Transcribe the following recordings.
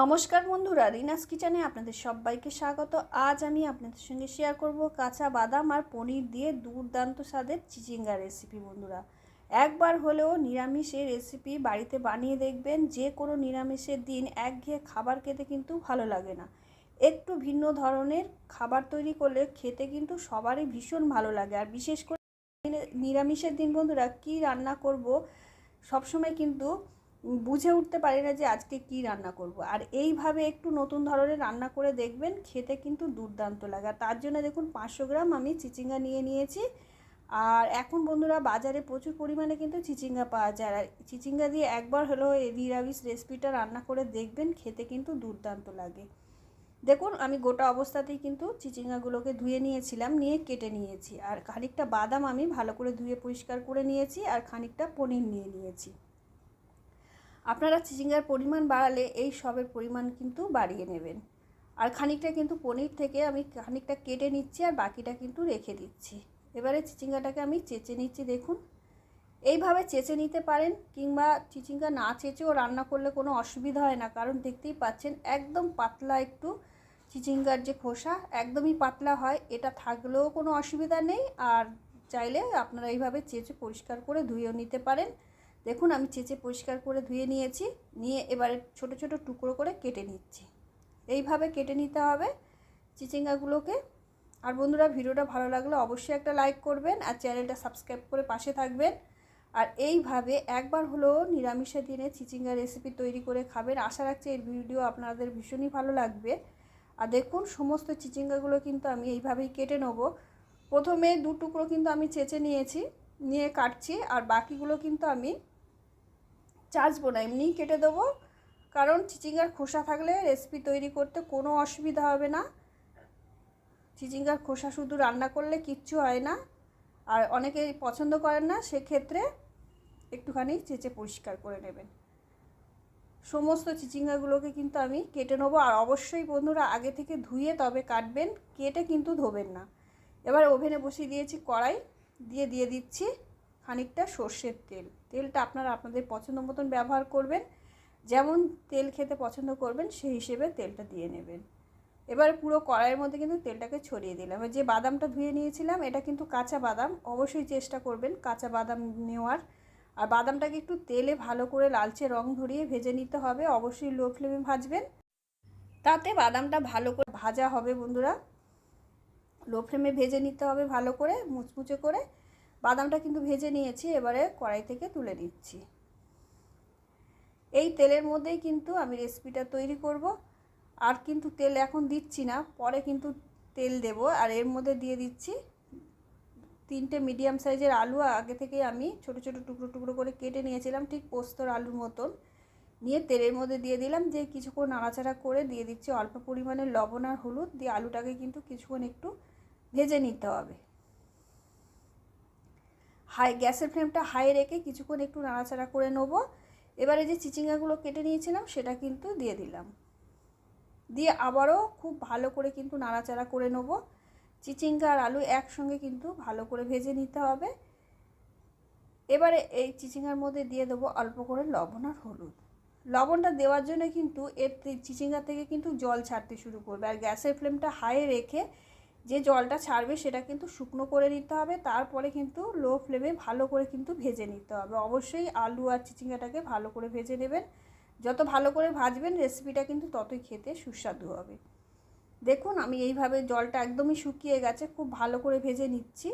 নমস্কার বন্ধুরা, রিনাস কিচেনে আপনাদের সবাইকে স্বাগত। আজ আমি আপনাদের সঙ্গে শেয়ার করব কাঁচা বাদাম আর পনির দিয়ে দুর্দান্ত স্বাদের চিচিঙ্গা রেসিপি বন্ধুরা। একবার হলেও নিরামিষের রেসিপি বাড়িতে বানিয়ে দেখবেন, যে কোনো নিরামিষের দিন একঘেয়ে খাবার খেতে কিন্তু ভালো লাগে না। একটু ভিন্ন ধরনের খাবার তৈরি করলে খেতে কিন্তু সবারই ভীষণ ভালো লাগে। আর বিশেষ করে নিরামিষের দিন বন্ধুরা, কি রান্না করব সবসময় কিন্তু বুঝে উঠতে পারি না যে আজকে কি রান্না করব। আর এইভাবে একটু নতুন ধরনের রান্না করে দেখবেন, খেতে কিন্তু দুর্দান্ত লাগে। তার জন্য দেখুন পাঁচশো গ্রাম আমি চিচিঙ্গা নিয়ে নিয়েছি। আর এখন বন্ধুরা বাজারে প্রচুর পরিমাণে কিন্তু চিচিঙ্গা পাওয়া যায়। আর চিচিঙ্গা দিয়ে একবার হলেও এই নিরামিষ রেসিপিটা রান্না করে দেখবেন, খেতে কিন্তু দুর্দান্ত লাগে। দেখুন আমি গোটা অবস্থাতেই কিন্তু চিচিঙ্গাগুলোকে ধুয়ে নিয়েছিলাম, নিয়ে কেটে নিয়েছি। আর খানিকটা বাদাম আমি ভালো করে ধুয়ে পরিষ্কার করে নিয়েছি। আর খানিকটা পনির নিয়ে নিয়েছি। আপনারা চিচিঙ্গার পরিমাণ বাড়ালে এই সবের পরিমাণ কিন্তু বাড়িয়ে নেবেন। আর খানিকটা কিন্তু পনির থেকে আমি খানিকটা কেটে নিচ্ছি আর বাকিটা কিন্তু রেখে দিচ্ছি। এবারে চিচিঙ্গাটাকে আমি চেঁচে নিচ্ছি দেখুন। এইভাবে চেঁচে নিতে পারেন কিংবা চিচিঙ্গা না চেঁচেও রান্না করলে কোনো অসুবিধা হয় না। কারণ দেখতেই পাচ্ছেন একদম পাতলা একটু চিচিঙ্গার যে খোসা, একদমই পাতলা হয়। এটা থাকলেও কোনো অসুবিধা নেই। আর চাইলে আপনারা এইভাবে চেঁচে পরিষ্কার করে ধুয়েও নিতে পারেন। দেখুন, আমি চেঁচে পরিষ্কার করে ধুয়ে নিয়েছি, নিয়ে এবারে ছোট ছোট টুকরো করে কেটে নিচ্ছি। এইভাবে কেটে নিতে হবে চিচিঙ্গাগুলোকে। আর বন্ধুরা, ভিডিওটা ভালো লাগলে অবশ্যই একটা লাইক করবেন আর চ্যানেলটা সাবস্ক্রাইব করে পাশে থাকবেন। আর এইভাবে একবার হলেও নিরামিষের দিনে চিচিঙ্গা রেসিপি তৈরি করে খাবেন, আশা রাখছি এই ভিডিও আপনাদের ভীষণই ভালো লাগবে। আর দেখুন, সমস্ত চিচিঙ্গাগুলো কিন্তু আমি এইভাবেই কেটে নেব। প্রথমে দু টুকরো কিন্তু আমি চেঁচে নিয়েছি, নিয়ে কাটছি, আর বাকিগুলো কিন্তু আমি চাচবো না, এমনিই কেটে দেবো। কারণ চিচিঙ্গার খোসা থাকলে রেসিপি তৈরি করতে কোনো অসুবিধা হবে না। চিচিঙ্গার খোসা শুধু রান্না করলে কিচ্ছু হয় না। আর অনেকে পছন্দ করেন না, সেক্ষেত্রে একটুখানি চেঁচে পরিষ্কার করে নেবেন। সমস্ত চিচিঙ্গাগুলোকে কিন্তু আমি কেটে নেব। আর অবশ্যই বন্ধুরা, আগে থেকে ধুয়ে তবে কাটবেন, কেটে কিন্তু ধোবেন না। এবার ওভেনে বসিয়ে দিয়েছি কড়াই, দিয়ে দিয়ে দিচ্ছি। খানিকটা সর্ষের তেল। তেলটা আপনারা আপনাদের পছন্দ মতন ব্যবহার করবেন। যেমন তেল খেতে পছন্দ করবেন, সেই হিসেবে তেলটা দিয়ে নেবেন। এবার পুরো কড়াইয়ের মধ্যে কিন্তু তেলটাকে ছড়িয়ে দিলাম। যে বাদামটা ধুয়ে নিয়েছিলাম, এটা কিন্তু কাঁচা বাদাম। অবশ্যই চেষ্টা করবেন কাঁচা বাদাম নেওয়ার। আর বাদামটাকে একটু তেলে ভালো করে লালচে রং ধরিয়ে ভেজে নিতে হবে। অবশ্যই লো ফ্লেমে ভাজবেন। তাতে বাদামটা ভালো করে ভাজা হবে বন্ধুরা। লো ফ্লেমে ভেজে নিতে হবে ভালো করে, মুচমুচে করে। বাদামটা কিন্তু ভেজে নিয়েছি, এবারে কড়াই থেকে তুলে দিচ্ছি এই তেলের মধ্যেই কিন্তু আমি রেসিপিটা তৈরি করব। আর কিন্তু তেল এখন দিচ্ছি না, পরে কিন্তু তেল দেব। আর এর মধ্যে দিয়ে দিচ্ছি তিনটে মিডিয়াম সাইজের আলু। আগে থেকে আমি ছোট ছোট টুকরো টুকরো করে কেটে নিয়েছিলাম, ঠিক পোস্তর আলুর মতন। নিয়ে তেলের মধ্যে দিয়ে দিলাম, যে কিছুক্ষণ নাড়াচাড়া করে দিয়ে দিচ্ছি অল্প পরিমাণে লবণ আর হলুদ। দিয়ে আলুটাকে কিন্তু কিছুক্ষণ একটু ভেজে নিতে হবে। হাই, গ্যাসের ফ্লেমটা হাই রেখে কিছুক্ষণ একটু নাড়াচাড়া করে নেব। এবারে যে চিচিঙ্গাগুলো কেটে নিয়েছিলাম, সেটা কিন্তু দিয়ে দিলাম। দিয়ে আবারও খুব ভালো করে কিন্তু নাড়াচাড়া করে নেব। চিচিঙ্গা আর আলু একসঙ্গে কিন্তু ভালো করে ভেজে নিতে হবে। এবারে এই চিচিঙ্গার মধ্যে দিয়ে দেবো অল্প করে লবণ আর হলুদ। লবণটা দেওয়ার জন্য কিন্তু এর চিচিঙ্গা থেকে কিন্তু জল ছাড়তে শুরু করবে। আর গ্যাসের ফ্লেমটা হাই রেখে যে জলটা ছাড়বে সেটা কিন্তু শুকনো করে নিতে হবে, তারপরে কিন্তু লো ফ্লেমে ভালো করে কিন্তু ভেজে নিতে হবে। অবশ্যই আলু আর চিচিঙ্গাটাকে ভালো করে ভেজে নেবেন। যত ভালো করে ভাজবেন রেসিপিটা কিন্তু ততই খেতে সুস্বাদু হবে। দেখুন, আমি এইভাবে জলটা একদমই শুকিয়ে গেছে, খুব ভালো করে ভেজে নিচ্ছি।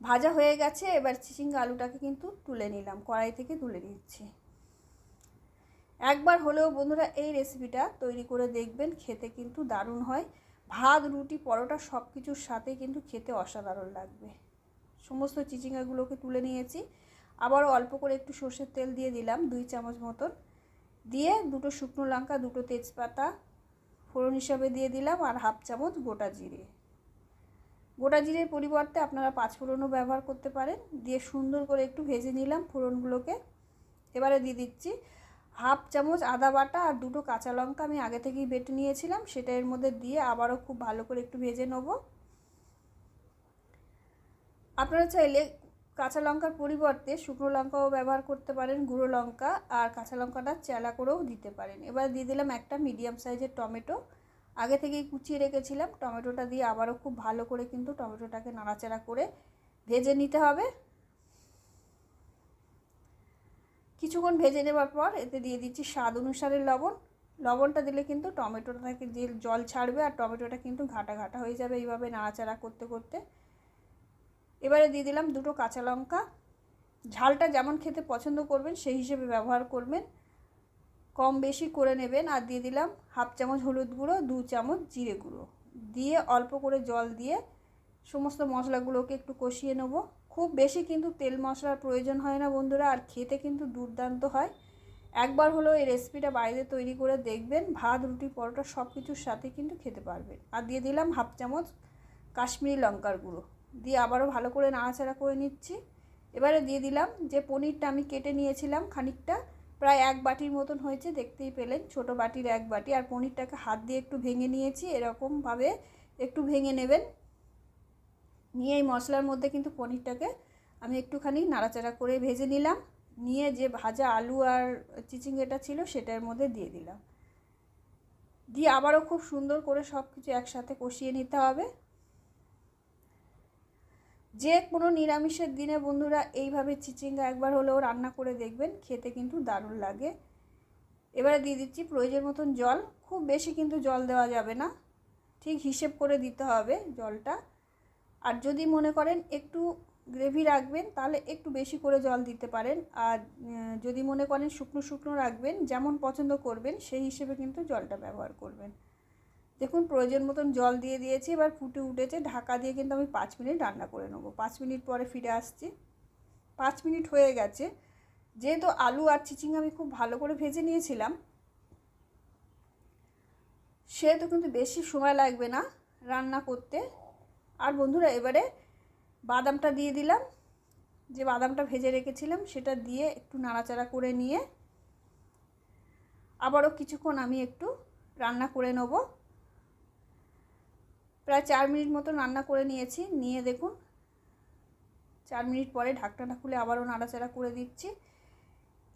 ভাজা হয়ে গেছে, এবার চিচিঙ্গা আলুটাকে কিন্তু তুলে নিলাম, কড়াই থেকে তুলে নিচ্ছি। একবার হলেও বন্ধুরা এই রেসিপিটা তৈরি করে দেখবেন, খেতে কিন্তু দারুণ হয়। ভাত, রুটি, পরোটা সব কিছুর সাথে কিন্তু খেতে অসাধারণ লাগবে। সমস্ত চিচিঙ্গাগুলোকে তুলে নিয়েছি। আবার অল্প করে একটু সর্ষের তেল দিয়ে দিলাম, দুই চামচ মতন। দিয়ে দুটো শুকনো লঙ্কা, দুটো তেজপাতা, ফোড়ন হিসাবে দিয়ে দিলাম আর হাফ চামচ গোটা জিরে। গোটা জিরের পরিবর্তে আপনারা পাঁচ ফোড়নও ব্যবহার করতে পারেন। দিয়ে সুন্দর করে একটু ভেজে নিলাম ফোড়নগুলোকে। এবারে দিয়ে দিচ্ছি হাফ চামচ আদা বাটা আর দুটো কাঁচা লঙ্কা আমি আগে থেকেই বেটে নিয়েছিলাম, সেটা এর মধ্যে দিয়ে আবারও খুব ভালো করে একটু ভেজে নেব। আপনারা চাইলে কাঁচা লঙ্কার পরিবর্তে শুকনো লঙ্কাও ব্যবহার করতে পারেন, গুঁড়ো লঙ্কা আর কাঁচা লঙ্কাটা চেলা করেও দিতে পারেন। এবার দিয়ে দিলাম একটা মিডিয়াম সাইজের টমেটো। আগে থেকেই কুচিয়ে রেখেছিলাম, টমেটোটা দিয়ে আবারও খুব ভালো করে কিন্তু টমেটোটাকে নাড়াচাড়া করে ভেজে নিতে হবে। কিছুক্ষণ ভেজে নেবার পর এতে দিয়ে দিচ্ছি স্বাদ অনুসারে লবণ। লবণটা দিলে কিন্তু টমেটোটা থেকে যে জল ছাড়বে আর টমেটোটা কিন্তু ঘাটা ঘাটা হয়ে যাবে এইভাবে নাড়াচাড়া করতে করতে। এবারে দিয়ে দিলাম দুটো কাঁচা লঙ্কা। ঝালটা যেমন খেতে পছন্দ করবেন সেই হিসেবে ব্যবহার করবেন। কম বেশি করে নেবেন আর দিয়ে দিলাম হাফ চামচ হলুদ গুঁড়ো, দু চামচ জিরে গুঁড়ো। দিয়ে অল্প করে জল দিয়ে সমস্ত মশলাগুলোকে একটু কষিয়ে নেব। খুব বেশি কিন্তু তেল মশলার প্রয়োজন হয় না বন্ধুরা, আর খেতে কিন্তু দুর্দান্ত হয়। একবার হলেও এই রেসিপিটা বাইরে তৈরি করে দেখবেন, ভাত, রুটি, পরোটা সব কিছুর সাথে কিন্তু খেতে পারবেন। আর দিয়ে দিলাম হাফ চামচ কাশ্মীরি লঙ্কার গুঁড়ো। দিয়ে আবারও ভালো করে নাড়াচাড়া করে নিচ্ছি। এবারে দিয়ে দিলাম যে পনিরটা আমি কেটে নিয়েছিলাম খানিকটা, প্রায় এক বাটির মতন হয়েছে, দেখতেই পেলেন, ছোট বাটির এক বাটি। আর পনিরটাকে হাত দিয়ে একটু ভেঙে নিয়েছি, এরকমভাবে একটু ভেঙে নেবেন। নিয়ে এই মশলার মধ্যে কিন্তু পনিরটাকে আমি একটুখানি নাড়াচাড়া করে ভেজে নিলাম। নিয়ে যে ভাজা আলু আর চিচিঙ্গেটা ছিল সেটার মধ্যে দিয়ে দিলাম। দিয়ে আবারও খুব সুন্দর করে সব কিছু একসাথে কষিয়ে নিতে হবে। যে কোনো নিরামিষের দিনে বন্ধুরা এইভাবে চিচিঙ্গা একবার হলেও রান্না করে দেখবেন, খেতে কিন্তু দারুণ লাগে। এবারে দিয়ে দিচ্ছি প্রয়োজন মতন জল। খুব বেশি কিন্তু জল দেওয়া যাবে না। ঠিক হিসেব করে দিতে হবে জলটা। আর যদি মনে করেন একটু গ্রেভি রাখবেন, তাহলে একটু বেশি করে জল দিতে পারেন। আর যদি মনে করেন শুকনো শুকনো রাখবেন, যেমন পছন্দ করবেন, সেই হিসেবে কিন্তু জলটা ব্যবহার করবেন। দেখুন, প্রয়োজন মতন জল দিয়ে দিয়েছি, এবার ফুটে উঠেছে। ঢাকা দিয়ে কিন্তু আমি পাঁচ মিনিট রান্না করে নেব। পাঁচ মিনিট পরে ফিরে আসছি। পাঁচ মিনিট হয়ে গেছে। যেহেতু আলু আর চিচিং আমি খুব ভালো করে ভেজে নিয়েছিলাম, সেহেতু কিন্তু বেশি সময় লাগবে না রান্না করতে। আর বন্ধুরা, এবারে বাদামটা দিয়ে দিলাম। যে বাদামটা ভেজে রেখেছিলাম, সেটা দিয়ে একটু নাড়াচাড়া করে নিয়ে আবারও কিছুক্ষণ আমি একটু রান্না করে নেব। প্রায় চার মিনিট মতো রান্না করে নিয়েছি। নিয়ে দেখুন, চার মিনিট পরে ঢাকনাটা খুলে আবারও নাড়াচাড়া করে দিচ্ছি।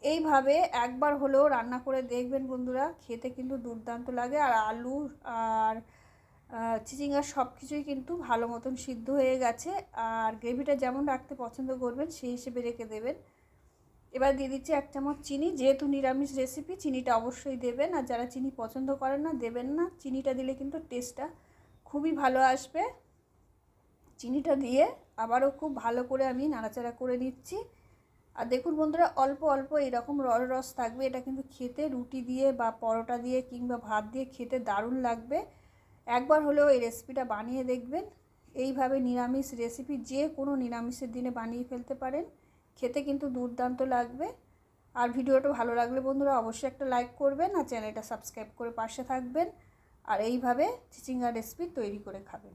এইভাবে একবার হলেও রান্না করে দেখবেন বন্ধুরা, খেতে কিন্তু দুর্দান্ত লাগে। আর আলু আর চিচিঙ্গা সব কিছুই কিন্তু ভালো মতন সিদ্ধ হয়ে গেছে। আর গ্রেভিটা যেমন রাখতে পছন্দ করবেন, সেই হিসেবে রেখে দেবেন। এবার দিয়ে দিচ্ছি এক চামচ চিনি, যেহেতু নিরামিষ রেসিপি চিনিটা অবশ্যই দেবেন। আর যারা চিনি পছন্দ করেন না, দেবেন না। চিনিটা দিলে কিন্তু টেস্টটা খুবই ভালো আসবে। চিনিটা দিয়ে আবারও খুব ভালো করে আমি নাড়াচাড়া করে নিচ্ছি। আর দেখুন বন্ধুরা, অল্প অল্প এরকম রস রস থাকবে। এটা কিন্তু খেতে রুটি দিয়ে বা পরোটা দিয়ে কিংবা ভাত দিয়ে খেতে দারুণ লাগবে। একবার হলেও এই রেসিপিটা বানিয়ে দেখবেন। এইভাবে নিরামিষ রেসিপি যে কোনো নিরামিষের দিনে বানিয়ে ফেলতে পারেন। খেতে কিন্তু দুর্দান্ত লাগবে। আর ভিডিওটা ভালো লাগলে বন্ধুরা অবশ্যই একটা লাইক করবেন আর চ্যানেলটা সাবস্ক্রাইব করে পাশে থাকবেন। আর এইভাবে চিচিঙ্গা রেসিপি তৈরি করে খাবেন।